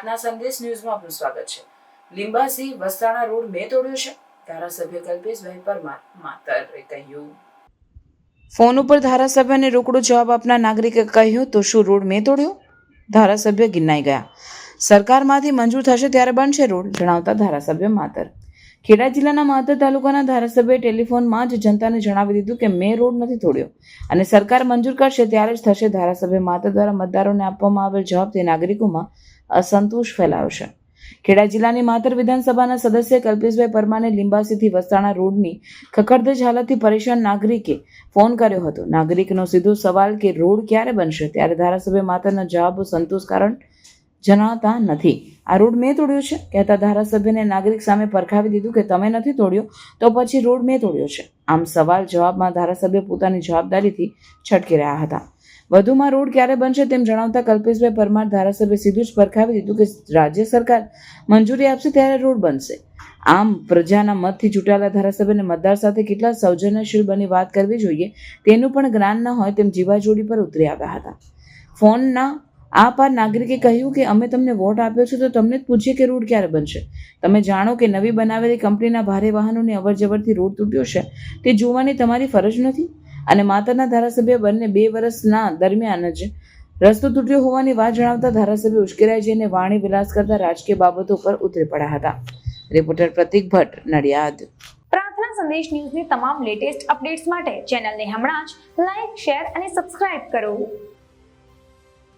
પ્રાર્થના સંદેશ ન્યૂઝમાં આપનું સ્વાગત છે. લિંબાસી વસ્તાણા રોડ મેં તોડ્યો છે, ધારાસભ્ય કલ્પેશભાઈ પરમાર માતરે કહ્યું. ફોન ઉપર ધારાસભ્યને રોકડો જવાબ આપનાર નાગરિકે કહ્યું, તો શું રોડ મેં તોડ્યો? ધારાસભ્ય ગિન્નાઈ ગયા. સરકારમાંથી મંજૂર થશે ત્યારે બનશે રોડ, જણાવતા ધારાસભ્ય માતર. ખેડા જિલ્લાના માતર તાલુકાના ધારાસભ્યએ ટેલિફોનમાં જ જનતાને જણાવી દીધું કે મેં રોડ નથી તોડ્યો અને સરકાર મંજૂર કરશે ત્યારે જ થશે ધારાસભ્ય માતર દ્વારા મતદારોને આપવામાં આવેલ જવાબથી નાગરિકોમાં અસંતોષ ફેલાયો છે ખેડા જિલ્લાની માતર વિધાનસભાના સદસ્ય કલ્પેશભાઈ પરમાને લિંબાસીથી વસ્તાણા રોડની ખખડધજ હાલતથી પરેશાન નાગરિકે ફોન કર્યો હતો. નાગરિકનો સીધો સવાલ કે રોડ ક્યારે બનશે? ત્યારે ધારાસભ્ય માતરના જવાબો સંતોષકારણ જણાવતા નથી. આ રોડ મેં તોડ્યો છે? કહેતા ધારાસભ્યને નાગરિક સામે પરખાવી દીધું કે તમે નથી તોડ્યો, તો પછી રોડ મેં તોડ્યો છે. આમ સવાલ જવાબમાં ધારાસભ્ય પોતાની જવાબદારીથી છટકી રહ્યા હતા. વધુમાં રોડ ક્યારે બનશે તેમ જણાવતા કલ્પેશભાઈ પરમાર ધારાસભ્ય સીધું જ પરખાવી દીધું કે રાજ્ય સરકાર મંજૂરી આપશે ત્યારે રોડ બનશે. આમ પ્રજાના મતથી ચૂંટાયેલા ધારાસભ્યને મતદાર સાથે કેટલા સૌજન્યશીલ બની વાત કરવી જોઈએ તેનું પણ જ્ઞાન ન હોય તેમ જીવાજોડી પર ઉતરી આવ્યા હતા. ફોનના આ પાર નાગરિકે કહ્યું કે અમે તમને વોટ આપ્યો છે તો તમને જ પૂછીએ કે રોડ ક્યારે બનશે. તમે જાણો કે નવી બનાવેલી કંપનીના ભારે વાહનોની અવરજવરથી રોડ તૂટ્યો છે. તે જોવાની તમારી ફરજ નથી? અને માતાના ધારાસભ્ય બંને બે વર્ષના દરમિયાન જ રસ્તો તૂટ્યો હોવાની વાત જણાવતા ધારાસભ્ય ઉશ્કેરાઈ જઈને વાણી વિલાસ કરતા રાજકીય બાબતો પર ઉતરી પડ્યા હતા. રિપોર્ટર પ્રતિક ભટ્ટ, નડિયાદ. પ્રાર્થના સંદેશ ન્યૂઝની તમામ લેટેસ્ટ અપડેટ્સ માટે ચેનલને હમણાં જ લાઈક, શેર અને સબસ્ક્રાઇબ કરો.